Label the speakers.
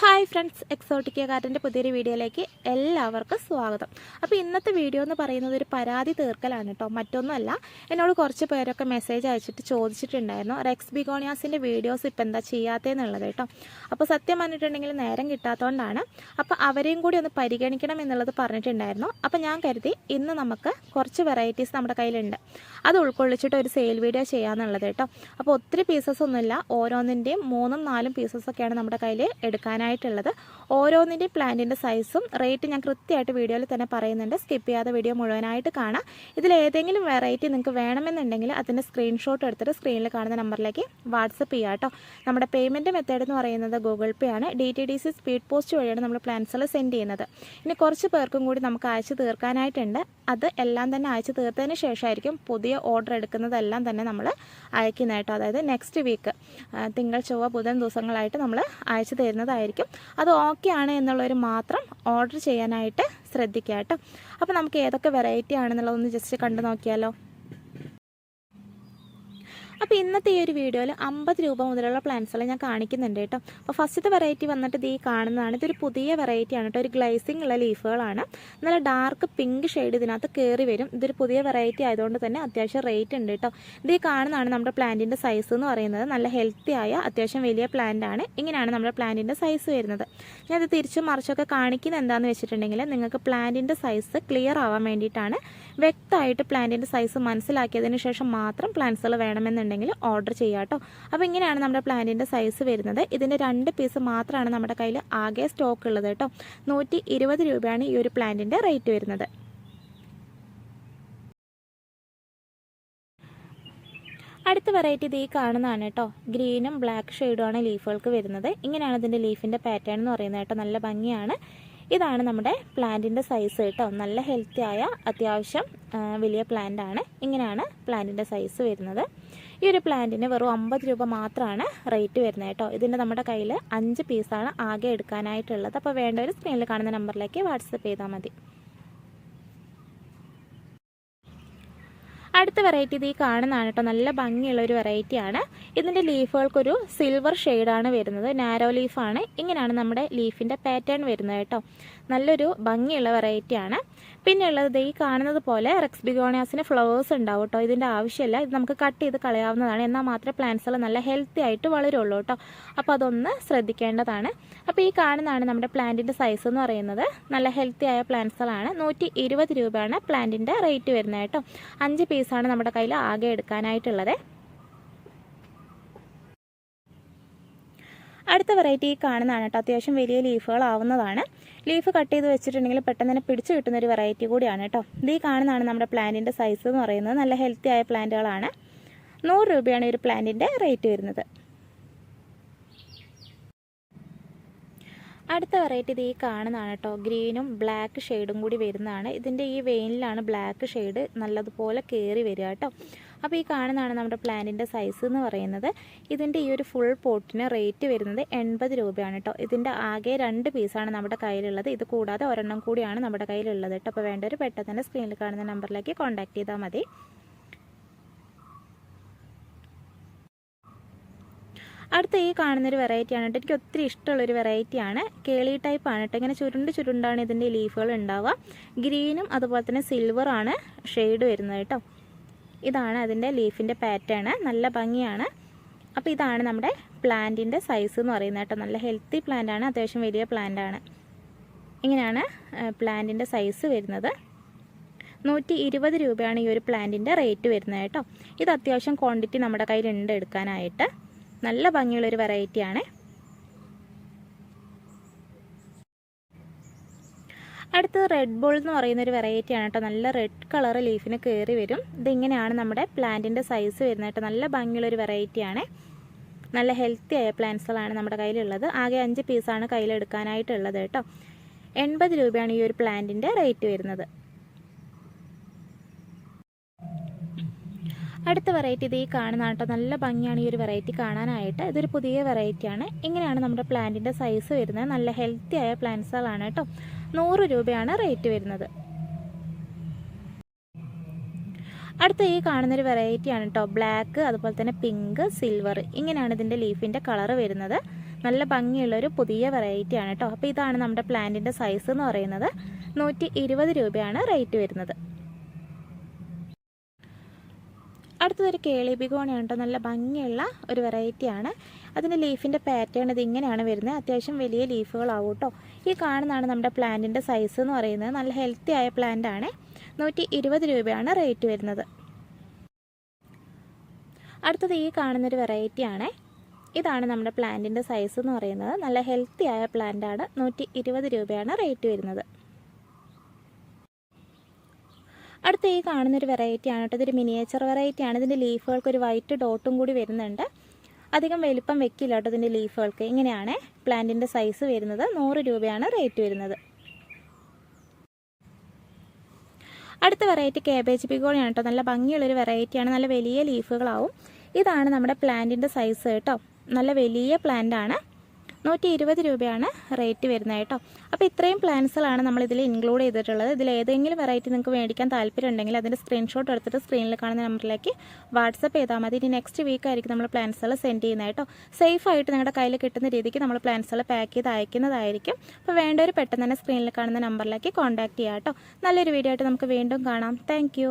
Speaker 1: Hi friends Exotica കാർട്ടിന്റെ പുതിയൊരു വീഡിയോയിലേക്ക് എല്ലാവർക്കും സ്വാഗതം. അപ്പോൾ ഇന്നത്തെ വീഡിയോ എന്ന് പറയുന്നത് ഒരു പരാതി തീർക്കലാണ് കേട്ടോ. മറ്റൊന്നുമല്ല എന്നോട് കുറച്ച് പേരൊക്കെ മെസ്സേജ് അയച്ചിട്ട് ചോദിച്ചിട്ടുണ്ടായിരുന്നു. റെക്സ് ബിഗോണിയാസിന്റെ വീഡിയോസ് ഇപ്പം എന്താ ചെയ്യാത്തതെന്നുള്ളത് കേട്ടോ. അപ്പോൾ സത്യം പറഞ്ഞിട്ടുണ്ടെങ്കിൽ നേരം കിട്ടാത്തതുകൊണ്ടാണ്. അപ്പോൾ അവരെയും കൂടി ഒന്ന് പരിഗണിക്കണം എന്നുള്ളത് പറഞ്ഞിട്ടുണ്ടായിരുന്നു. അപ്പോൾ ഞാൻ കരുതി ഇന്ന് നമുക്ക് കുറച്ച് വെറൈറ്റീസ് നമ്മുടെ കയ്യിലുണ്ട്. അത് ഉൾക്കൊള്ളിച്ചിട്ട് ഒരു സെയിൽ വീഡിയോ ചെയ്യാമെന്നുള്ളത് കേട്ടോ. അപ്പോൾ ഒത്തിരി പീസസ് ഒന്നുമില്ല. ഓരോന്നിന്റെയും മൂന്നും നാലും പീസസ് പീസസൊക്കെയാണ് നമ്മുടെ കയ്യിൽ എടുക്കാനായിട്ടുള്ളത് ഓരോന്നിന്റെയും പ്ലാന്റിന്റെ സൈസും റേറ്റ് ഞാൻ കൃത്യമായിട്ട് വീഡിയോയിൽ തന്നെ പറയുന്നുണ്ട്. സ്കിപ്പ് ചെയ്യാതെ വീഡിയോ മുഴുവനായിട്ട് കാണാം. ഇതിൽ ഏതെങ്കിലും വെറൈറ്റി നിങ്ങൾക്ക് വേണമെന്നുണ്ടെങ്കിൽ അതിന്റെ സ്ക്രീൻഷോട്ട് എടുത്തിട്ട് സ്ക്രീനിൽ കാണുന്ന നമ്പറിലേക്ക് വാട്സപ്പ് ചെയ്യുക കേട്ടോ. നമ്മുടെ പേയ്മെന്റ് മെത്തേഡ് എന്ന് പറയുന്നത് ഗൂഗിൾ പേ ആണ്. D T D C speed post വഴിയാണ് നമ്മൾ പ്ലാൻസുകൾ സെൻഡ് ചെയ്യുന്നത്. ഇനി കുറച്ച് പേർക്കും കൂടി നമുക്ക് അയച്ചു തീർക്കാനായിട്ടുണ്ട്. അത് എല്ലാം തന്നെ അയച്ചു തീർത്തതിന് ശേഷമായിരിക്കും പുതിയ ഓർഡർ എടുക്കുന്നതെല്ലാം തന്നെ നമ്മൾ അയക്കുന്നത് കേട്ടോ. അതായത് നെക്സ്റ്റ് വീക്ക് തിങ്കൾ ചൊവ്വ ബുധൻ ദിവസങ്ങളായിട്ട് നമ്മൾ അയച്ചു തരുന്നതായിരിക്കും. അത് ഓക്കെ ആണ് എന്നുള്ളവർ മാത്രം ഓർഡർ ചെയ്യാനായിട്ട് ശ്രദ്ധിക്കുക കേട്ടോ. അപ്പോൾ നമുക്ക് ഏതൊക്കെ വെറൈറ്റി ആണെന്നുള്ളതൊന്ന് ജസ്റ്റ് കണ്ടു നോക്കിയാലോ? അപ്പോൾ ഇന്നത്തെ ഈ ഒരു വീഡിയോയിൽ അമ്പത് രൂപ മുതലുള്ള പ്ലാന്റ്സുകൾ ഞാൻ കാണിക്കുന്നുണ്ട് കേട്ടോ. അപ്പോൾ ഫസ്റ്റത്തെ വെറൈറ്റി വന്നിട്ട് ഈ കാണുന്നതാണ്. ഇതൊരു പുതിയ വെറൈറ്റി ആണ് കേട്ടോ. ഒരു ഗ്ലൈസിംഗ് ഉള്ള ലീഫുകളാണ് നല്ല ഡാർക്ക് പിങ്ക് ഷെയ്ഡ് ഇതിനകത്ത് കയറി വരും. ഇതൊരു പുതിയ വെറൈറ്റി ആയതുകൊണ്ട് തന്നെ അത്യാവശ്യം റേറ്റ് ഉണ്ട് കേട്ടോ. ഇത് ഈ കാണുന്നതാണ് നമ്മുടെ പ്ലാന്റിന്റെ സൈസ് എന്ന് പറയുന്നത്. നല്ല ഹെൽത്തി ആയ അത്യാവശ്യം വലിയ പ്ലാന്റ് ആണ്. ഇങ്ങനെയാണ് നമ്മുടെ പ്ലാന്റിന്റെ സൈസ് വരുന്നത്. ഞാൻ ഇത് തിരിച്ചും മറിച്ചൊക്കെ കാണിക്കുന്നത് എന്താണെന്ന് വെച്ചിട്ടുണ്ടെങ്കിൽ നിങ്ങൾക്ക് പ്ലാന്റിന്റെ സൈസ് ക്ലിയർ ആവാൻ വേണ്ടിയിട്ടാണ് വ്യക്തമായിട്ട് പ്ലാന്റിന്റെ സൈസ് മനസ്സിലാക്കിയതിന് ശേഷം മാത്രം പ്ലാന്റ്സുകൾ വേണമെന്നുണ്ടെങ്കിൽ ഓർഡർ ചെയ്യാം കേട്ടോ അപ്പോൾ ഇങ്ങനെയാണ് നമ്മുടെ പ്ലാന്റിന്റെ സൈസ് വരുന്നത്. ഇതിന്റെ രണ്ട് പീസ് മാത്രമാണ് നമ്മുടെ കയ്യിൽ ആകെ സ്റ്റോക്ക് ഉള്ളത് കേട്ടോ നൂറ്റി രൂപയാണ് ഈ ഒരു പ്ലാന്റിന്റെ റേറ്റ് വരുന്നത്. അടുത്ത വെറൈറ്റി ഇത് ഈ കാണുന്നതാണ് കേട്ടോ ഗ്രീനും ബ്ലാക്ക് ഷെയ്ഡുമാണ് ലീഫുകൾക്ക് വരുന്നത്. ഇങ്ങനെയാണ് ഇതിന്റെ ലീഫിന്റെ പാറ്റേൺ എന്ന് പറയുന്നത് കേട്ടോ നല്ല ഭംഗിയാണ്. ഇതാണ് നമ്മുടെ പ്ലാന്റിന്റെ സൈസ് കേട്ടോ നല്ല ഹെൽത്തി ആയ അത്യാവശ്യം വലിയ പ്ലാന്റ് ആണ്. ഇങ്ങനെയാണ് പ്ലാന്റിന്റെ സൈസ് വരുന്നത്. ഈ ഒരു പ്ലാന്റിന് വെറും അമ്പത് രൂപ മാത്രമാണ് റേറ്റ് വരുന്നത് കേട്ടോ. ഇതിന്റെ നമ്മുടെ കയ്യിൽ അഞ്ച് പീസാണ് ആകെ എടുക്കാനായിട്ടുള്ളത്. അപ്പോൾ വേണ്ടവർ സ്ക്രീനിൽ കാണുന്ന നമ്പറിലേക്ക് വാട്സപ്പ് ചെയ്താൽ മതി. അടുത്ത വെറൈറ്റി ഇത് ഈ കാണുന്നതാണ് കേട്ടോ. നല്ല ഭംഗിയുള്ള ഒരു വെറൈറ്റിയാണ് ഇതിന്റെ ലീഫുകൾക്കൊരു സിൽവർ ഷെയ്ഡാണ് വരുന്നത്. നാരോ ലീഫാണ് ഇങ്ങനെയാണ് നമ്മുടെ ലീഫിന്റെ പാറ്റേൺ വരുന്നത് കേട്ടോ. നല്ലൊരു ഭംഗിയുള്ള വെറൈറ്റിയാണ് പിന്നെ ഉള്ളത് ഈ കാണുന്നത് പോലെ റെക്സ് ബിഗോണിയാസിന് ഫ്ലവേഴ്സ് ഉണ്ടാവും കേട്ടോ ഇതിന്റെ ആവശ്യമില്ല ഇത് നമുക്ക് കട്ട് ചെയ്ത് കളയാവുന്നതാണ്. എന്നാൽ മാത്രമേ പ്ലാന്റ്സുകൾ നല്ല ഹെൽത്തി ആയിട്ട് വളരുള്ളൂ കേട്ടോ അപ്പോൾ അതൊന്ന് ശ്രദ്ധിക്കേണ്ടതാണ്. അപ്പോൾ ഈ കാണുന്നതാണ് നമ്മുടെ പ്ലാന്റിന്റെ സൈസ് എന്ന് പറയുന്നത്. നല്ല ഹെൽത്തി ആയ പ്ലാന്റ്സുകളാണ് നൂറ്റി ഇരുപത് രൂപയാണ് പ്ലാന്റിന്റെ റേറ്റ് വരുന്നത് കേട്ടോ അഞ്ച് പീസാണ് നമ്മുടെ കയ്യിൽ ആകെ എടുക്കാനായിട്ടുള്ളത്. അടുത്ത വെറൈറ്റി കാണുന്നതാണ് കേട്ടോ അത്യാവശ്യം വലിയ ലീഫുകളാവുന്നതാണ് ലീഫ് കട്ട് ചെയ്ത് വെച്ചിട്ടുണ്ടെങ്കിൽ പെട്ടെന്ന് തന്നെ പിടിച്ചു കിട്ടുന്ന ഒരു വെറൈറ്റി കൂടിയാണ് കേട്ടോ ഇത് ഈ കാണുന്നതാണ് നമ്മുടെ പ്ലാന്റിന്റെ സൈസ് എന്ന് പറയുന്നത്. നല്ല ഹെൽത്തി ആയ പ്ലാന്റുകളാണ് നൂറ് രൂപയാണ് ഒരു പ്ലാന്റിന്റെ റേറ്റ് വരുന്നത്. അടുത്ത വെറൈറ്റി ഇത് ഈ കാണുന്നതാണ് കേട്ടോ ഗ്രീനും ബ്ലാക്ക് ഷെയ്ഡും കൂടി വരുന്നതാണ്. ഇതിന്റെ ഈ വെയിനിലാണ് ബ്ലാക്ക് ഷെയ്ഡ് നല്ലതുപോലെ കയറി വരിക കേട്ടോ അപ്പോൾ ഈ കാണുന്നതാണ് നമ്മുടെ പ്ലാന്റിന്റെ സൈസ് എന്ന് പറയുന്നത്. ഇതിന്റെ ഈ ഒരു ഫുൾ പോട്ടിന് റേറ്റ് വരുന്നത് എൺപത് രൂപയാണ് കേട്ടോ ഇതിന്റെ ആകെ രണ്ട് പീസാണ് നമ്മുടെ കയ്യിലുള്ളത്. ഇത് കൂടാതെ ഒരെണ്ണം കൂടിയാണ് നമ്മുടെ കയ്യിലുള്ളത് കേട്ടോ അപ്പോൾ വേണ്ടവർ പെട്ടെന്ന് സ്ക്രീനിൽ കാണുന്ന നമ്പറിലേക്ക് കോൺടാക്ട് ചെയ്താൽ മതി. അടുത്ത ഈ കാണുന്നൊരു വെറൈറ്റിയാണ് കേട്ടോ എനിക്ക് ഒത്തിരി ഇഷ്ടമുള്ളൊരു വെറൈറ്റിയാണ് കേളി ടൈപ്പാണ് കേട്ടോ ഇങ്ങനെ ചുരുണ്ട് ചുരുണ്ടാണ് ഇതിന്റെ ലീഫുകൾ ഉണ്ടാവുക. ഗ്രീനും അതുപോലെ തന്നെ സിൽവറാണ് ഷെയ്ഡ് വരുന്നത് കേട്ടോ ഇതാണ് അതിന്റെ ലീഫിന്റെ പാറ്റേൺ നല്ല ഭംഗിയാണ്. അപ്പോൾ ഇതാണ് നമ്മുടെ പ്ലാന്റിന്റെ സൈസ് എന്ന് പറയുന്നത് കേട്ടോ. നല്ല ഹെൽത്തി പ്ലാന്റ് ആണ് അത്യാവശ്യം വലിയ പ്ലാന്റ് ആണ് ഇങ്ങനെയാണ് പ്ലാന്റിന്റെ സൈസ് വരുന്നത്. നൂറ്റി ഇരുപത് രൂപയാണ് ഈ ഒരു പ്ലാന്റിന്റെ റേറ്റ് വരുന്നത് കേട്ടോ. ഇത് അത്യാവശ്യം ക്വാണ്ടിറ്റി നമ്മുടെ കയ്യിൽ ഉണ്ട് എടുക്കാനായിട്ട്. നല്ല ഭംഗിയുള്ളൊരു വെറൈറ്റിയാണ്. അടുത്തത് റെഡ് ബോൾ എന്ന് പറയുന്ന ഒരു വെറൈറ്റിയാണ് കേട്ടോ. നല്ല റെഡ് കളർ ലീഫിന് കയറി വരും. ഇതിങ്ങനെയാണ് നമ്മുടെ പ്ലാന്റിന്റെ സൈസ് വരുന്നത് കേട്ടോ. നല്ല ഭംഗിയുള്ളൊരു വെറൈറ്റിയാണ് നല്ല ഹെൽത്തി ആയ പ്ലാന്റ്സുകളാണ് നമ്മുടെ കയ്യിലുള്ളത്. ആകെ അഞ്ച് പീസാണ് കയ്യിലെടുക്കാനായിട്ടുള്ളത് കേട്ടോ. എൺപത് രൂപയാണ് ഈ ഒരു പ്ലാന്റിന്റെ റേറ്റ് വരുന്നത്. അടുത്ത വെറൈറ്റി ഇത് ഈ കാണുന്ന കേട്ടോ. നല്ല ഭംഗിയാണ് ഈ ഒരു വെറൈറ്റി കാണാനായിട്ട്. ഇതൊരു പുതിയ വെറൈറ്റിയാണ് ഇങ്ങനെയാണ് നമ്മുടെ പ്ലാന്റിന്റെ സൈസ് വരുന്നത്. നല്ല ഹെൽത്തി ആയ പ്ലാന്റ്സുകളാണ് കേട്ടോ. നൂറ് രൂപയാണ് റേറ്റ് വരുന്നത്. അടുത്ത ഈ കാണുന്നൊരു വെറൈറ്റിയാണ് കേട്ടോ ബ്ലാക്ക് അതുപോലെ തന്നെ പിങ്ക് സിൽവർ ഇങ്ങനെയാണ് ഇതിന്റെ ലീഫിന്റെ കളർ വരുന്നത്. നല്ല ഭംഗിയുള്ളൊരു പുതിയ വെറൈറ്റിയാണ് കേട്ടോ അപ്പോൾ ഇതാണ് നമ്മുടെ പ്ലാന്റിന്റെ സൈസ് എന്ന് പറയുന്നത്. നൂറ്റി രൂപയാണ് റേറ്റ് വരുന്നത്. അടുത്തതൊരു കേളി ബിഗോണിയാണ് കേട്ടോ. നല്ല ഭംഗിയുള്ള ഒരു വെറൈറ്റിയാണ് അതിന്റെ ലീഫിന്റെ പാറ്റേൺ ഇത് ഇങ്ങനെയാണ് വരുന്നത്. അത്യാവശ്യം വലിയ ലീഫുകളാവും കേട്ടോ. ഈ കാണുന്നതാണ് നമ്മുടെ പ്ലാന്റിന്റെ സൈസ് എന്ന് പറയുന്നത്. നല്ല ഹെൽത്തി ആയ പ്ലാന്റ് ആണ്. നൂറ്റി ഇരുപത് രൂപയാണ് റേറ്റ് വരുന്നത്. അടുത്തത് ഈ കാണുന്നൊരു വെറൈറ്റിയാണ് ഇതാണ് നമ്മുടെ പ്ലാന്റിന്റെ സൈസ് എന്ന് പറയുന്നത്. നല്ല ഹെൽത്തി ആയ പ്ലാന്റാണ് നൂറ്റി രൂപയാണ് റേറ്റ് വരുന്നത്. അടുത്ത ഈ കാണുന്നൊരു വെറൈറ്റി ആണ് കേട്ടോ. ഇതൊരു മിനിയേച്ചർ വെറൈറ്റി ആണ്. ഇതിന്റെ ലീഫുകൾക്ക് ഒരു വൈറ്റ് ഡോട്ടും കൂടി വരുന്നുണ്ട്. അധികം വലിപ്പം വെക്കില്ല കേട്ടോ ഇതിന്റെ ലീഫുകൾക്ക് ഇങ്ങനെയാണ് പ്ലാന്റിന്റെ സൈസ് വരുന്നത്. നൂറ് രൂപയാണ് റേറ്റ് വരുന്നത്. അടുത്ത വെറൈറ്റി കേബേജ് പിഗോണിയാണ് കേട്ടോ. നല്ല ഭംഗിയുള്ളൊരു വെറൈറ്റിയാണ് നല്ല വലിയ ലീഫുകളാവും ഇതാണ് നമ്മുടെ പ്ലാന്റിന്റെ സൈസ് കേട്ടോ. നല്ല വലിയ പ്ലാന്റ് ആണ്. നൂറ്റി ഇരുപത് രൂപയാണ് റേറ്റ് വരുന്നത് കേട്ടോ. അപ്പോൾ ഇത്രയും പ്ലാൻസുകളാണ് നമ്മൾ ഇതിൽ ഇൻക്ലൂഡ് ചെയ്തിട്ടുള്ളത്. ഇതിൽ ഏതെങ്കിലും വെറൈറ്റി നിങ്ങൾക്ക് മേടിക്കാൻ താല്പര്യം ഉണ്ടെങ്കിൽ അതിന്റെ സ്ക്രീൻഷോട്ട് എടുത്തിട്ട് സ്ക്രീനിൽ കാണുന്ന നമ്പറിലേക്ക് വാട്സപ്പ് ചെയ്താൽ മതി. ഇനി നെക്സ്റ്റ് വീക്ക് ആയിരിക്കും നമ്മൾ പ്ലാൻസുകൾ സെൻഡ് ചെയ്യുന്നത് കേട്ടോ. സേഫ് ആയിട്ട് നിങ്ങളുടെ കയ്യിൽ കിട്ടുന്ന രീതിക്ക് നമ്മൾ പ്ലാൻസുകൾ പാക്ക് ചെയ്ത് അയക്കുന്നതായിരിക്കും. അപ്പോൾ വേണ്ടവർ പെട്ടെന്ന് തന്നെ സ്ക്രീനിൽ കാണുന്ന നമ്പറിലേക്ക് കോൺടാക്ട് ചെയ്യാം കേട്ടോ. നല്ലൊരു വീഡിയോ ആയിട്ട് നമുക്ക് വീണ്ടും കാണാം. താങ്ക്